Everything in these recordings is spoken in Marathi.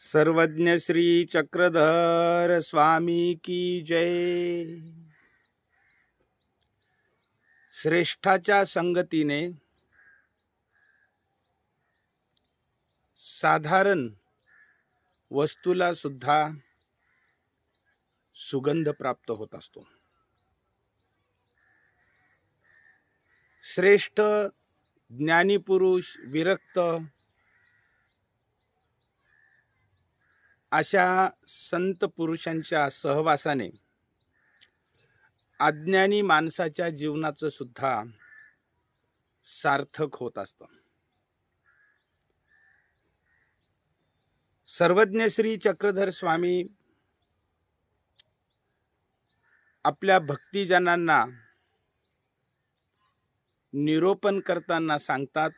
सर्वज्ञ श्री चक्रधर स्वामी की जय. श्रेष्ठाच्या संगतीने साधारण वस्तूला सुद्धा सुगंध प्राप्त होत असतो. श्रेष्ठ ज्ञानी पुरुष विरक्त अशा संत पुरुषांच्या सहवासाने अज्ञानी माणसाच्या जीवनाचं सुद्धा सार्थक होत असतं. सर्वज्ञ श्री चक्रधर स्वामी आपल्या भक्तिजनांना निरोपण करताना सांगतात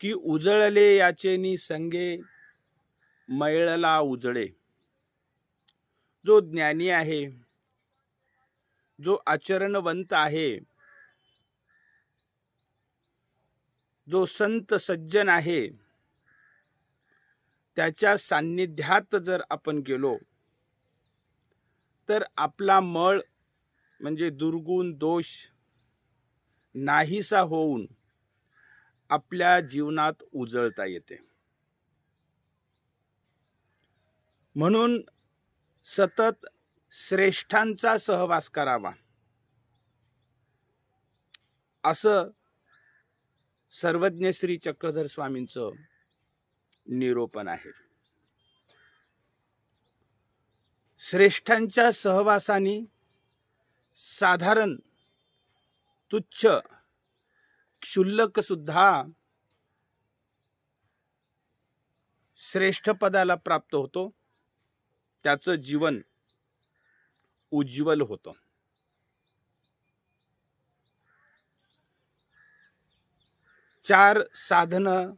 की उजळले याचेनी संगे मैळला उजळे. जो ज्ञानी आहे जो आचरणवंत आहे जो संत सज्जन आहे त्याच्या सान्निध्यात जर आपण गेलो तर आपला मळ म्हणजे दुर्गुण दोष नाहीसा होऊन आपल्या जीवनात उजळता येते. म्हणून सतत श्रेष्ठांचा सहवास करावा. असं सर्वज्ञ श्री चक्रधर स्वामींचं निरोपण आहे. श्रेष्ठांच्या सहवासाने साधारण तुच्छ क्षुल्लक सुद्धा श्रेष्ठ पदाला प्राप्त होतो. त्याचं जीवन उज्ज्वल होतं. चार साधनं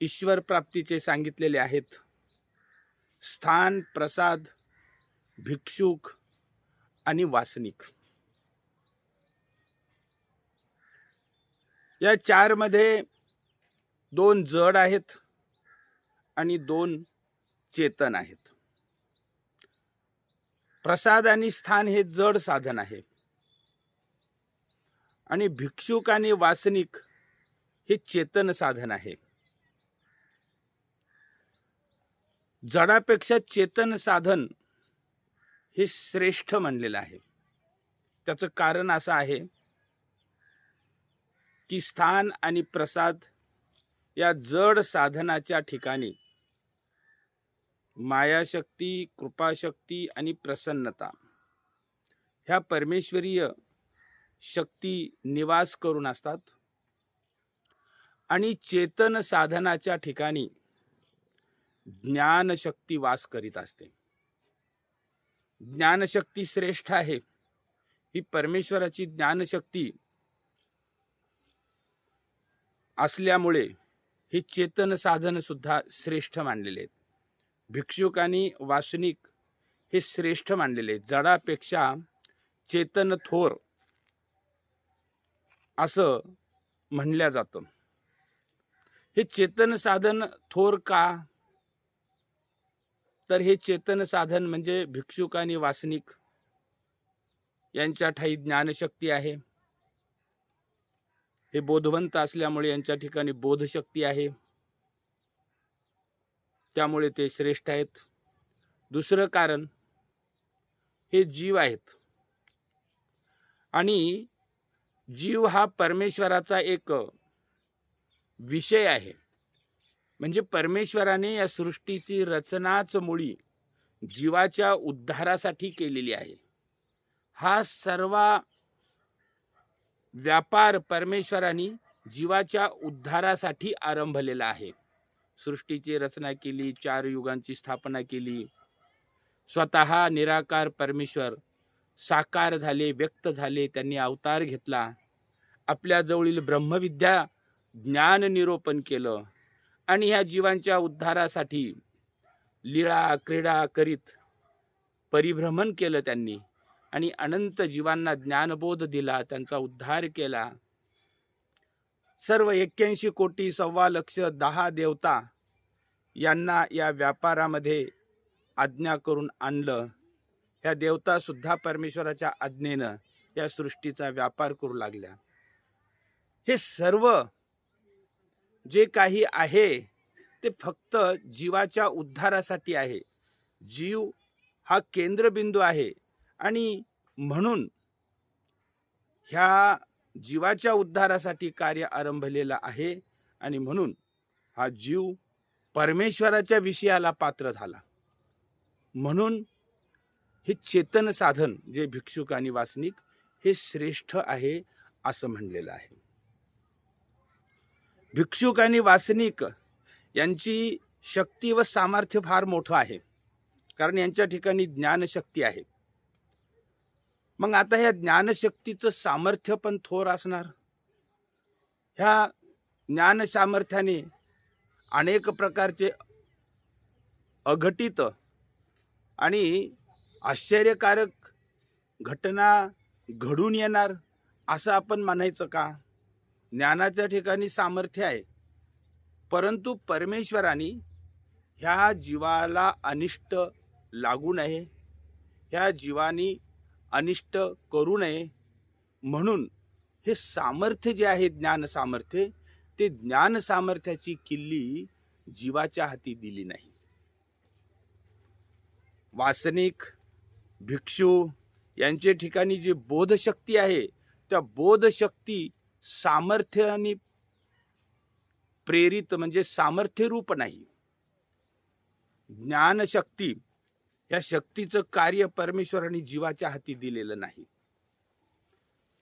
ईश्वर प्राप्तीचे सांगितलेले आहेत. स्थान प्रसाद भिक्षुक आणि वासनिक. या चारमध्ये दोन जड आहेत आणि दोन चेतन आहेत. प्रसाद आणि स्थान हे जड साधन आहे. आणि भिक्षुक आणि वासनिक हे चेतन साधन आहे. जडापेक्षा चेतन साधन हे श्रेष्ठ म्हणलेलं आहे. त्याचं कारण असं आहे की स्थान आणि प्रसाद या जड साधनाच्या ठिकाणी मायाशक्ती कृपाशक्ती आणि प्रसन्नता. ह्या परमेश्वरीय शक्ती निवास करून असतात. आणि चेतन साधनाच्या ठिकाणी ज्ञानशक्ती वास करीत असते. ज्ञानशक्ती श्रेष्ठ आहे. ही परमेश्वराची ज्ञानशक्ती असल्यामुळे हे चेतन साधन सुद्धा श्रेष्ठ मानलेले आहेत. भिक्षुक आणि वासनिक हे श्रेष्ठ मानलेले जडापेक्षा चेतन थोर असं म्हणल्या जातं. हे चेतन साधन थोर का? तर हे चेतन साधन म्हणजे भिक्षुक आणि वासनिक यांच्या ठाई ज्ञानशक्ती आहे. हे बोधवंत असल्यामुळे यांच्या ठिकाणी बोधशक्ती आहे. त्यामुळे ते श्रेष्ठ आहेत. दुसरं कारण हे जीव आहेत. आणि जीव हा परमेश्वराचा एक विषय आहे. म्हणजे परमेश्वराने या सृष्टीची रचनाच मुळी जीवाच्या उद्धारासाठी केलेली आहे. हा सर्व व्यापार परमेश्वराने जीवाच्या उद्धारासाठी आरंभलेला आहे. सृष्टीची रचना केली चार युगांची स्थापना केली. स्वतः निराकार परमेश्वर साकार झाले व्यक्त झाले त्यांनी अवतार घेतला. आपल्या जवळील ब्रह्मविद्या ज्ञान निरोपण केलं आणि ह्या जीवांच्या उद्धारासाठी लीळा क्रीडा करीत परिभ्रमण केलं त्यांनी आणि अनंत जीवांना ज्ञानबोध दिला त्यांचा उद्धार केला. सर्व एक्क्याऐंशी कोटी सव्वा लक्ष दहा देवता यांना या व्यापारामध्ये आज्ञा करून आणलं. ह्या देवतासुद्धा परमेश्वराच्या आज्ञेनं या सृष्टीचा व्यापार करू लागल्या. हे सर्व जे काही आहे ते फक्त जीवाच्या उद्धारासाठी आहे. जीव हा केंद्रबिंदू आहे आणि म्हणून ह्या जीवाच्या उद्धारासाठी कार्य आरंभलेलं आहे आणि म्हणून हा जीव परमेश्वराच्या विषयाला पात्र झाला. म्हणून हे चेतन साधन जे भिक्षुक आणि वासनिक हे श्रेष्ठ आहे असं म्हणलेलं आहे. भिक्षुक आणि वासनिक यांची शक्ती व सामर्थ्य फार मोठं आहे. कारण यांच्या ठिकाणी ज्ञानशक्ती आहे. मग आता ह्या ज्ञानशक्तीचं सामर्थ्य पण थोर असणार. ह्या ज्ञान सामर्थ्याने अनेक प्रकारचे अघटित आणि आश्चर्यकारक घटना घडून येणार असं आपण म्हणायचं का? ज्ञानाच्या ठिकाणी सामर्थ्य आहे. परंतु परमेश्वराने ह्या जीवाला अनिष्ट लागू नये. ह्या जीवानी अनिष्ट करू नये म्हणून हे सामर्थ्य जे आहे ज्ञान सामर्थ्य ते ज्ञान सामर्थ्याची किल्ली जीवाच्या हाती दिली नाही. वासनिक भिक्षू यांचे ठिकाणी जी बोधशक्ती आहे त्या बोधशक्ती सामर्थ्याने प्रेरित म्हणजे सामर्थ्य रूप नाही. ज्ञानशक्ती या शक्तीचं कार्य परमेश्वराने जीवाच्या हाती दिलेलं नाही.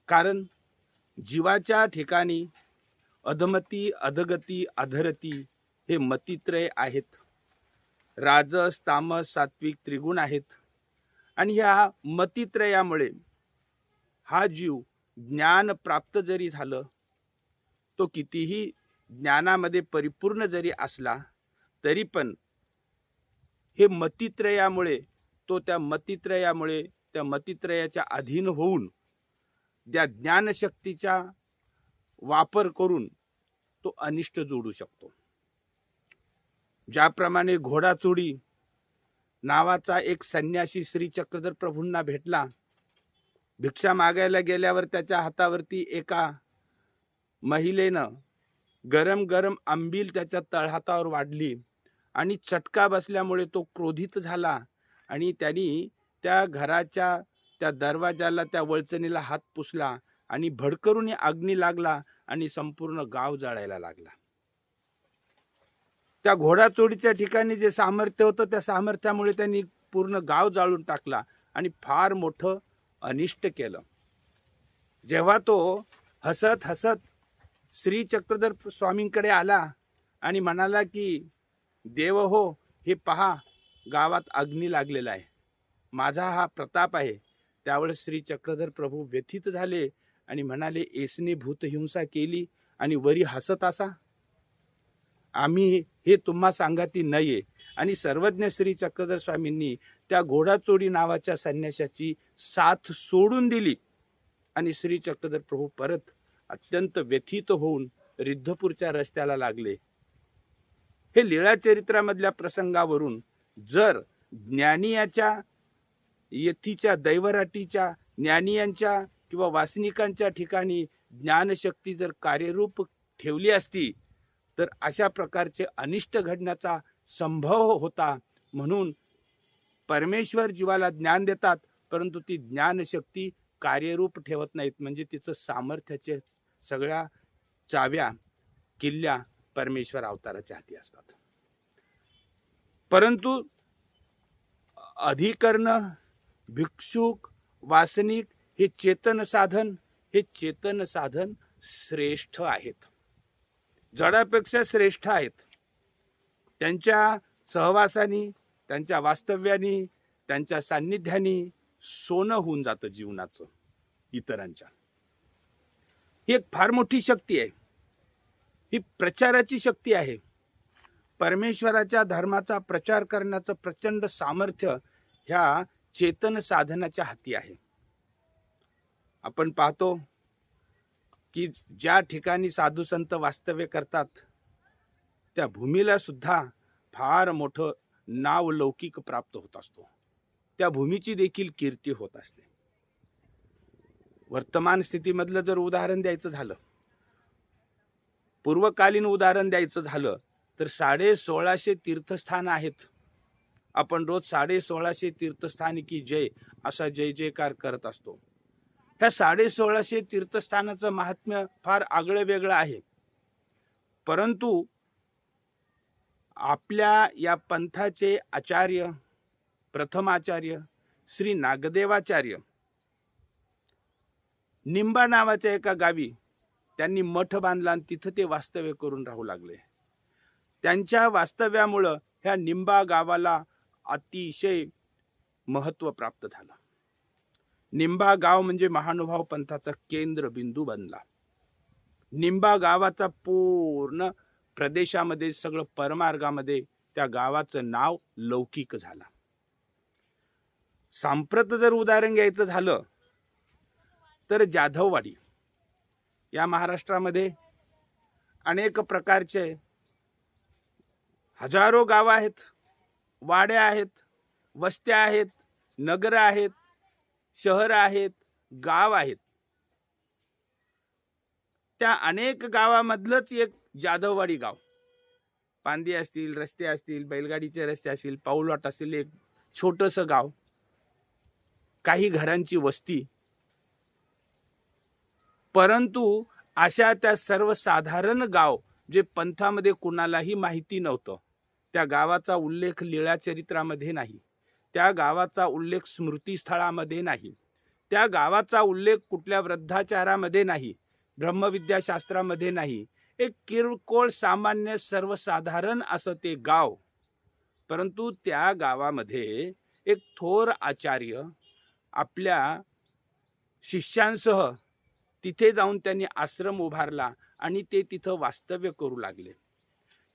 कारण जीवाच्या ठिकाणी अधमती अधगती अधरती हे मतित्रय आहेत. राजस तामस सात्विक त्रिगुण आहेत. आणि ह्या मतित्रयामुळे हा जीव ज्ञान प्राप्त जरी झालं तो कितीही ज्ञानामध्ये परिपूर्ण जरी असला तरी पण हे मतित्रयामुळे तो त्या मतित्रयामुळे त्या मतित्रयाच्या अधीन होऊन त्या ज्ञानशक्तीचा वापर करून तो अनिष्ट जोडू शकतो. ज्याप्रमाणे घोडाचोडी नावाचा एक संन्यासी श्री चक्रधर प्रभूंना भेटला भिक्षा मागायला गेल्यावर त्याच्या हातावरती एका महिलेनं गरम गरम आंबील त्याच्या तळहातावर वाढली. आणि चटका बसल्यामुळे तो क्रोधित झाला आणि त्यांनी त्या घराच्या त्या दरवाजाला त्या वळचणीला हात पुसला आणि भडकरून अग्नी लागला आणि संपूर्ण गाव जाळायला लागला. त्या घोडाचोडीच्या ठिकाणी जे सामर्थ्य होतं त्या सामर्थ्यामुळे त्यांनी पूर्ण गाव जाळून टाकला आणि फार मोठं अनिष्ट केलं. जेव्हा तो हसत हसत श्री चक्रधर स्वामींकडे आला आणि म्हणाला की देव हो हे पहा गावात अग्नी लागलेला आहे. माझा हा प्रताप आहे. त्यावेळेस श्री चक्रधर प्रभू व्यथित झाले आणि म्हणाले एसने भूतहिंसा केली आणि वरी हसत असा? आम्ही हे तुम्हा सांगाती नये आणि सर्वज्ञ श्री चक्रधर स्वामींनी त्या घोडाचोडी नावाच्या संन्याशाची साथ सोडून दिली. आणि श्री चक्रधर प्रभू परत अत्यंत व्यथित होऊन रिद्धपूरच्या रस्त्याला लागले. हे लीळा चरित्रामधल्या प्रसंगावरून जर ज्ञानियाच्या यथीच्या दैवराटीच्या ज्ञानियांच्या किंवा वासनिकांच्या ठिकाणी ज्ञानशक्ती जर कार्यरूप ठेवली असती तर अशा प्रकारचे अनिष्ट घडण्याचा संभव होता म्हणून परमेश्वर जीवाला ज्ञान देतात परंतु ती ज्ञानशक्ती कार्यरूप ठेवत नाहीत. म्हणजे तिचं सामर्थ्याचे सगळ्या चाव्या किल्ल्या परमेश्वर अवताराच्या हाती असतात. परंतु अधिकरण भिक्षुक वासनिक हे चेतन साधन हे चेतन साधन श्रेष्ठ आहेत. जडापेक्षा श्रेष्ठ आहेत. त्यांच्या सहवासानी त्यांच्या वास्तव्यानी त्यांच्या सान्निध्यानी सोनं होऊन जातं जीवनाचं इतरांच्या. ही एक फार मोठी शक्ती आहे. ही प्रचाराची शक्ती आहे. परमेश्वराच्या धर्माचा प्रचार करण्याचं प्रचंड सामर्थ्य ह्या चेतन साधनाच्या हाती आहे. आपण पाहतो की ज्या ठिकाणी साधू संत वास्तव्य करतात त्या भूमीला सुद्धा फार मोठं नाव लौकिक प्राप्त होत असतो. त्या भूमीची देखील कीर्ती होत असते. वर्तमान स्थितीमधलं जर उदाहरण द्यायचं झालं पूर्वकालीन उदाहरण द्यायचं झालं तर साडे सोळाशे तीर्थस्थान आहेत. आपण रोज साडे सोळाशे तीर्थस्थान की जय असा जय जयकार करत असतो. ह्या साडे सोळाशे तीर्थस्थानाचं महात्म्य फार आगळं वेगळं आहे. परंतु आपल्या या पंथाचे आचार्य प्रथमाचार्य श्री नागदेवाचार्य निंबा नावाच्या एका गावी त्यांनी मठ बांधला आणि तिथं ते वास्तव्य करून राहू लागले. त्यांच्या वास्तव्यामुळं ह्या निंबा गावाला अतिशय महत्त्व प्राप्त झालं. निंबा गाव म्हणजे महानुभाव पंथाचा केंद्र बिंदू बनला. निंबा गावाचा पूर्ण प्रदेशामध्ये सगळं परमार्गामध्ये त्या गावाचं नाव लौकिक झालं. सांप्रत जर उदाहरण घ्यायचं झालं तर जाधववाडी. या महाराष्ट्रामध्ये अनेक प्रकारचे हजारो गावं आहेत वाड्या आहेत वस्त्या आहेत नगरं आहेत शहर आहेत गाव आहेत. त्या अनेक गावामधलंच एक जाधववाडी गाव. पांदी असतील रस्ते असतील बैलगाडीचे रस्ते असतील पाऊलवाट असेल एक छोटंसं गाव. काही घरांची वस्ती परंतु अशा त्या सर्वसाधारण गाव जे पंथामध्ये कुणालाही माहिती नव्हतं त्या गावाचा उल्लेख लीळा चरित्रामध्ये नाही त्या गावाचा उल्लेख स्मृतीस्थळामध्ये नाही त्या गावाचा उल्लेख कुठल्या वृद्धाचारामध्ये नाही ब्रह्मविद्याशास्त्रामध्ये नाही एक किरकोळ सामान्य सर्वसाधारण असं ते गाव. परंतु त्या गावामध्ये एक थोर आचार्य आपल्या शिष्यांसह तिथे जाऊन त्यांनी आश्रम उभारला आणि ते तिथं वास्तव्य करू लागले.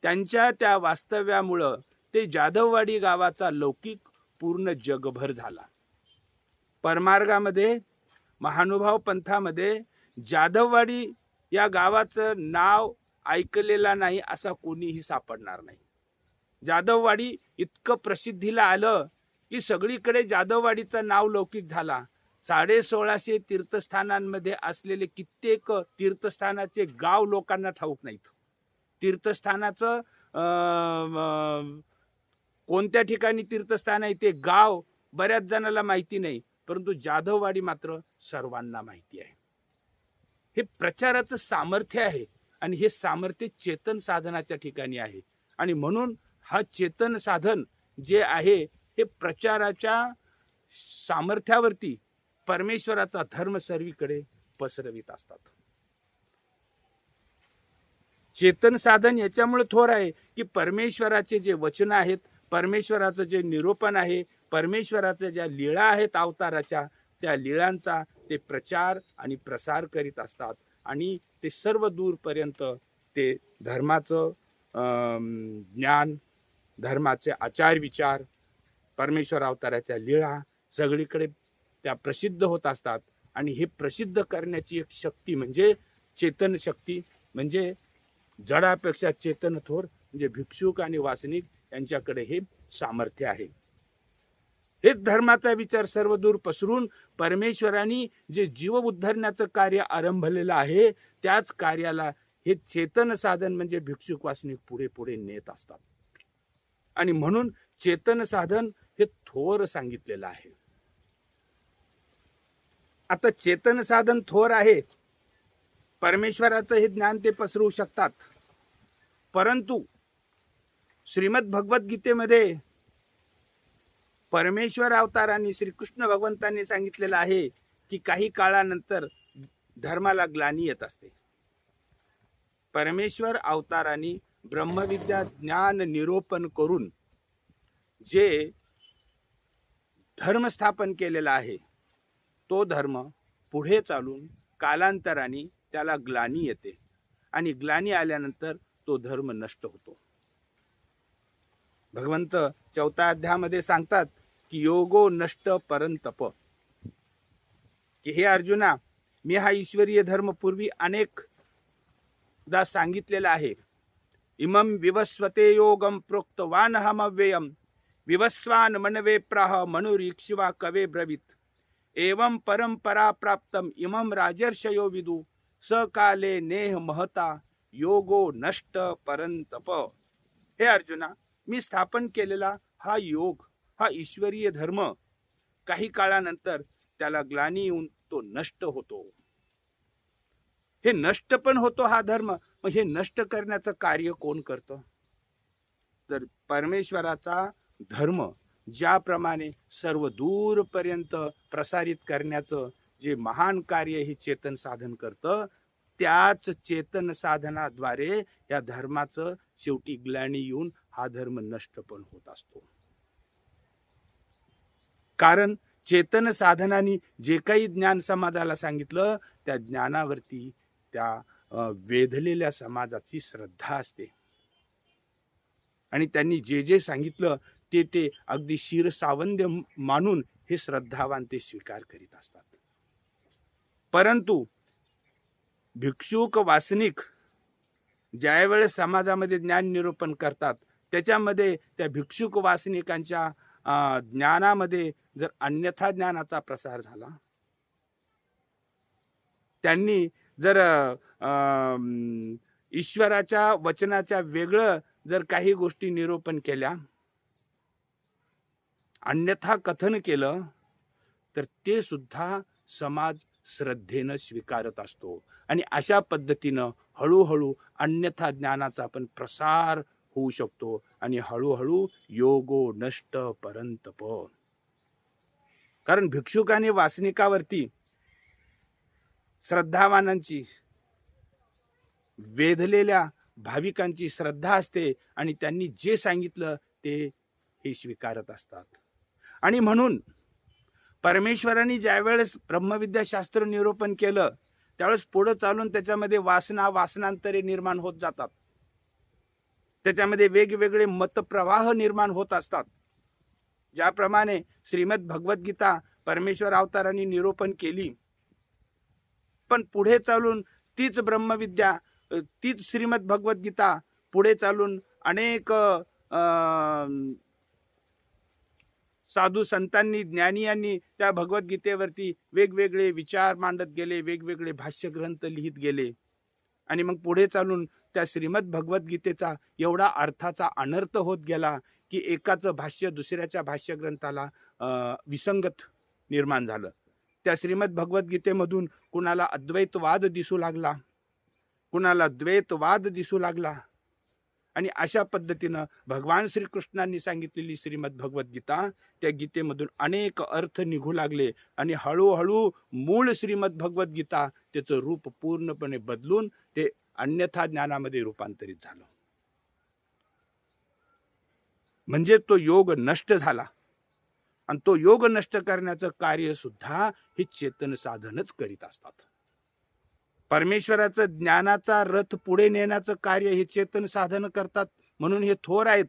त्यांच्या त्या वास्तव्यामुळं ते जाधववाडी गावाचा लौकिक पूर्ण जगभर झाला. परमार्गामध्ये महानुभाव पंथामध्ये जाधववाडी या गावाचं नाव ऐकलेला नाही असा कोणीही सापडणार नाही. जाधववाडी इतकं प्रसिद्धीला आलं की सगळीकडे जाधववाडीचं नाव लौकिक झाला. साडे सोळाशे तीर्थस्थानांमध्ये असलेले कित्येक तीर्थस्थानाचे गाव लोकांना ठाऊक नाहीत. तीर्थस्थानाचं कोणत्या ठिकाणी तीर्थस्थान आहे ते गाव बऱ्याच जणाला माहिती नाही परंतु जाधववाडी मात्र सर्वांना माहिती आहे. हे प्रचाराचं सामर्थ्य आहे आणि हे सामर्थ्य चेतन साधनाच्या ठिकाणी आहे. आणि म्हणून हा चेतन साधन जे आहे हे प्रचाराच्या सामर्थ्यावरती परमेश्वराचा धर्म सर्वीकडे पसरवित असतात. चेतन साधन याच्यामुळे थोर आहे की परमेश्वराचे जे वचन आहेत परमेश्वराचं जे निरूपण आहे परमेश्वराच्या ज्या लीळा आहेत अवताराच्या त्या लीळांचा ते प्रचार आणि प्रसार करीत असतात. आणि ते सर्व दूरपर्यंत ते धर्माचं अं, ज्ञान धर्माचे आचार विचार परमेश्वर अवताराच्या लीळा सगळीकडे त्या प्रसिद्ध होत असतात. आणि हे प्रसिद्ध करण्याची एक शक्ती म्हणजे चेतन शक्ती म्हणजे जडापेक्षा चेतन थोर म्हणजे भिक्षुक आणि वासनिक यांच्याकडे हे सामर्थ्य आहे. हेच धर्माचा विचार सर्व दूर पसरून परमेश्वरांनी जे जीव उद्धरण्याचं कार्य आरंभलेलं आहे त्याच कार्याला हे चेतन साधन म्हणजे भिक्षुक वासनिक पुढे पुढे नेत असतात. आणि म्हणून चेतन साधन हे थोर सांगितलेलं आहे. आता चेतन साधन थोर आहे. परमेश्वराचं हे ज्ञान ते पसरवू शकतात. परंतु श्रीमद भगवद्गीतेमध्ये परमेश्वर अवतारांनी श्रीकृष्ण भगवंतांनी सांगितलेलं आहे की काही काळानंतर धर्माला ग्लानी येत असते. परमेश्वर अवतारांनी ब्रह्मविद्या ज्ञान निरोपण करून जे धर्म स्थापन केलेलं आहे तो धर्म पुढे चालून कालांतराने त्याला ग्लानी येते आणि ग्लानी आल्यानंतर तो धर्म नष्ट होतो. भगवंत चौथा अध्यामध्ये सांगतात की योगो नष्ट परंतप. की हे अर्जुना मी हा ईश्वरीय धर्म पूर्वी अनेकदा सांगितलेला आहे. इमं विवस्वते योगं प्रोक्तवानहमव्ययं विवस्वान मनवे प्राह मनुरीक्षिवा कवे ब्रवीत. एवं परंपरा प्राप्तम इमं राजर्षयो विदु। सकाले नेह महता योगो नष्ट परंतप हे अर्जुना मी स्थापन केलेला हा योग हा ईश्वरीय धर्म काही काळानंतर त्याला ग्लानी येऊन तो नष्ट होतो। हे नष्ट पण होतो हा धर्म मग हे नष्ट करण्याचं कार्य कोण करतं? तर परमेश्वराचा धर्म ज्याप्रमाणे सर्व दूरपर्यंत प्रसारित करण्याचं जे महान कार्य हे चेतन साधन करतं त्याच चेतन साधनाद्वारे या धर्माचं शेवटी ग्लानी येऊन हा धर्म नष्ट पण होत असतो. कारण चेतन साधनाने जे काही ज्ञान समाजाला सांगितलं त्या ज्ञानावरती त्या वेधलेल्या समाजाची श्रद्धा असते. आणि त्यांनी जे जे सांगितलं ते ते अगदी शिरसावंद्य मानून हे श्रद्धावान ते स्वीकार करीत असतात. परंतु भिक्षुक वासनिक ज्यावेळेस समाजामध्ये ज्ञान निरूपण करतात त्याच्यामध्ये त्या भिक्षुक वासनिकांच्या ज्ञानामध्ये जर अन्यथा ज्ञानाचा प्रसार झाला त्यांनी जर ईश्वराच्या वचनाच्या वेगळं जर काही गोष्टी निरूपण केल्या अन्यथा कथन केलं तर ते सुद्धा समाज श्रद्धेनं स्वीकारत असतो. आणि अशा पद्धतीनं हळूहळू अन्यथा ज्ञानाचा आपण प्रसार होऊ शकतो आणि हळूहळू योगो नष्ट परंतप. कारण भिक्षुकाने वासनिकावरती श्रद्धावानांची वेधलेल्या भाविकांची श्रद्धा असते आणि त्यांनी जे सांगितलं ते हे स्वीकारत असतात. आणि म्हणून परमेश्वराने ज्यावेळेस ब्रह्मविद्याशास्त्र निरूपण केलं त्यावेळेस पुढं चालून त्याच्यामध्ये वासना वासनांतरे निर्माण होत जातात. त्याच्यामध्ये वेगवेगळे मतप्रवाह निर्माण होत असतात. ज्याप्रमाणे श्रीमद भगवद्गीता परमेश्वर अवतारांनी निरूपण केली. पण पुढे चालून तीच ब्रह्मविद्या तीच श्रीमद भगवद्गीता पुढे चालून अनेक साधू संतांनी ज्ञानी यांनी त्या भगवद्गीतेवरती वेगवेगळे विचार मांडत गेले वेगवेगळे भाष्यग्रंथ लिहित गेले. आणि मग पुढे चालून त्या श्रीमद भगवद्गीतेचा एवढा अर्थाचा अनर्थ होत गेला की एकाचं भाष्य दुसऱ्याच्या भाष्यग्रंथाला विसंगत निर्माण झालं. त्या श्रीमद भगवद्गीतेमधून कुणाला अद्वैतवाद दिसू लागला कुणाला द्वैतवाद दिसू लागला आणि अशा पद्धतीनं भगवान श्रीकृष्णांनी सांगितलेली श्रीमद भगवद्गीता त्या गीतेमधून अनेक अर्थ निघू लागले आणि हळूहळू मूळ श्रीमद भगवद्गीता त्याचं रूप पूर्णपणे बदलून ते अन्यथा ज्ञानामध्ये रूपांतरित झालं. म्हणजे तो योग नष्ट झाला आणि तो योग नष्ट करण्याचं कार्य सुद्धा हे चेतन साधनच करीत असतात. परमेश्वराचं ज्ञानाचा रथ पुढे नेण्याचं कार्य हे चेतन साधन करतात म्हणून हे थोर आहेत.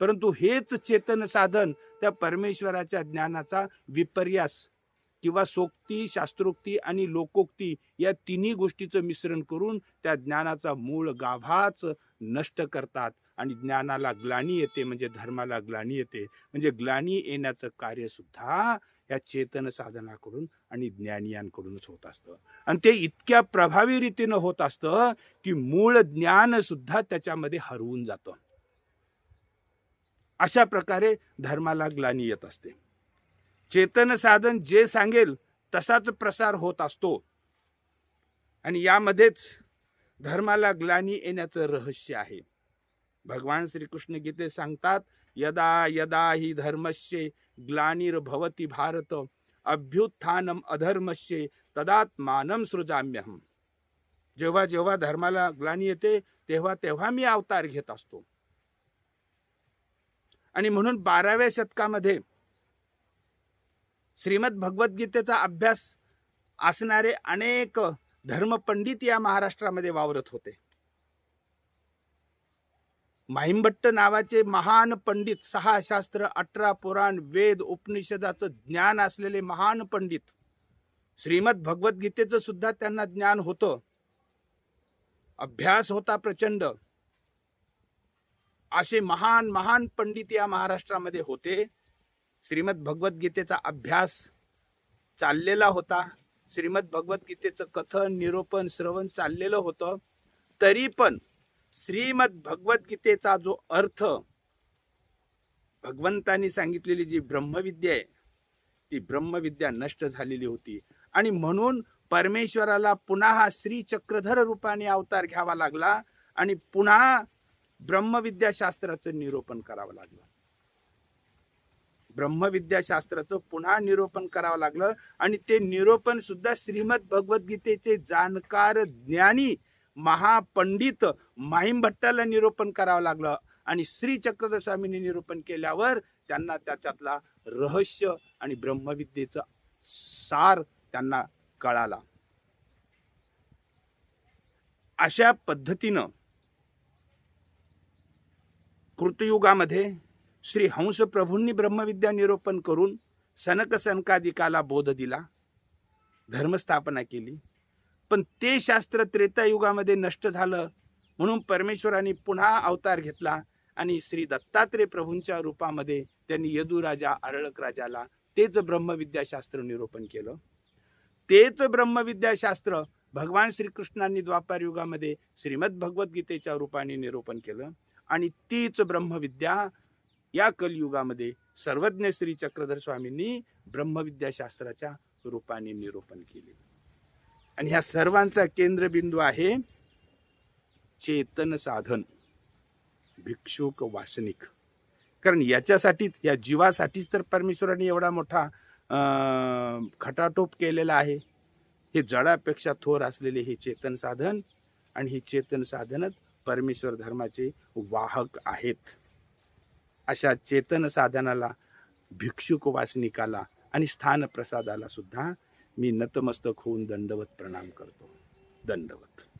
परंतु हेच चेतन साधन त्या परमेश्वराच्या ज्ञानाचा विपर्यास किंवा सोक्ती शास्त्रोक्ती आणि लोकोक्ती या तिन्ही गोष्टीचं मिश्रण करून त्या ज्ञानाचा मूळ गाभाच नष्ट करतात. आणि ज्ञानाला ग्लानी येते म्हणजे धर्माला ग्लानी येते. म्हणजे ग्लानी येण्याचं कार्य सुद्धा या चेतन साधनाकडून आणि ज्ञानियांकडूनच होत असतं. आणि ते इतक्या प्रभावी रीतीनं होत असतं की मूळ ज्ञान सुद्धा त्याच्यामध्ये हरवून जातं. अशा प्रकारे धर्माला ग्लानी येत असते. चेतन साधन जे सांगेल तसाच प्रसार होत असतो. आणि यामध्येच धर्माला ग्लानी येण्याचं रहस्य आहे. भगवान श्रीकृष्ण गीते सांगतात यदा यदा ही धर्मस्य ग्लानिर्भवती भारत अभ्युत्थानम अधर्मस्य तदात्मानम सृजाम्यहम. जेव्हा जेव्हा धर्माला ग्लानी येते तेव्हा तेव्हा मी अवतार घेत असतो. आणि म्हणून बाराव्या शतकामध्ये श्रीमद भगवद्गीतेचा अभ्यास असणारे अनेक धर्मपंडित या महाराष्ट्रामध्ये वावरत होते. माहिमभट्ट नावाचे महान पंडित सहा शास्त्र अठरा पुराण वेद उपनिषदाचं ज्ञान असलेले महान पंडित श्रीमद भगवद्गीतेचं सुद्धा त्यांना ज्ञान होतं. अभ्यास होता प्रचंड. असे महान महान पंडित या महाराष्ट्रामध्ये होते. श्रीमद भगवद्गीतेचा अभ्यास चाललेला होता. श्रीमद भगवद्गीतेचं कथन निरूपण श्रवण चाललेलं होतं. तरी पण श्रीमद भगवद्गीतेचा जो अर्थ भगवंतांनी सांगितलेली जी ब्रह्मविद्या आहे ती ब्रह्मविद्या नष्ट झालेली होती. आणि म्हणून परमेश्वराला पुन्हा श्री चक्रधर रूपाने अवतार घ्यावा लागला आणि पुन्हा ब्रह्मविद्या निरोपण करावं लागलं. ब्रह्मविद्याशास्त्राचं पुन्हा निरूपण करावं लागलं. आणि ते निरूपण सुद्धा श्रीमद भगवद्गीतेचे जाणकार ज्ञानी महापंडित माहिम भट्टाला निरूपण करावं लागलं. आणि श्री चक्रधर स्वामींनी निरूपण केल्यावर त्यांना त्याच्यातला रहस्य आणि ब्रह्मविद्येचा सार त्यांना कळाला. अशा पद्धतीनं कृतयुगामध्ये श्री हंस प्रभूंनी ब्रह्मविद्या निरोपण करून सनक सनकादिकाला बोध दिला धर्मस्थापना केली. पण ते शास्त्र त्रेतायुगामध्ये नष्ट झालं म्हणून परमेश्वराने पुन्हा अवतार घेतला आणि श्री दत्तात्रय प्रभूंच्या रूपामध्ये त्यांनी यदुराजा अरळक राजाला तेच ब्रह्मविद्याशास्त्र निरोपण केलं. तेच ब्रह्मविद्याशास्त्र भगवान श्रीकृष्णांनी द्वापार युगामध्ये श्रीमद भगवद्गीतेच्या रूपाने निरूपण केलं आणि तीच ब्रह्मविद्या या कलियुगामध्ये सर्वज्ञ श्री चक्रधर स्वामींनी ब्रह्मविद्याशास्त्राच्या रूपाने निरूपण केले. आणि ह्या सर्वांचा केंद्रबिंदू आहे चेतन साधन भिक्षुक वासनिक. कारण याच्यासाठीच या जीवासाठीच तर परमेश्वराने एवढा मोठा अं, खटाटोप केलेला आहे. हे जडापेक्षा थोर असलेले हे चेतन साधन आणि हे चेतन साधनच परमेश्वर धर्माचे वाहक आहेत. अशा चेतन साधनाला भिक्षुक वासनिकाला आणि स्थान प्रसादाला सुद्धा मी नतमस्तक होऊन दंडवत प्रणाम करतो. दंडवत.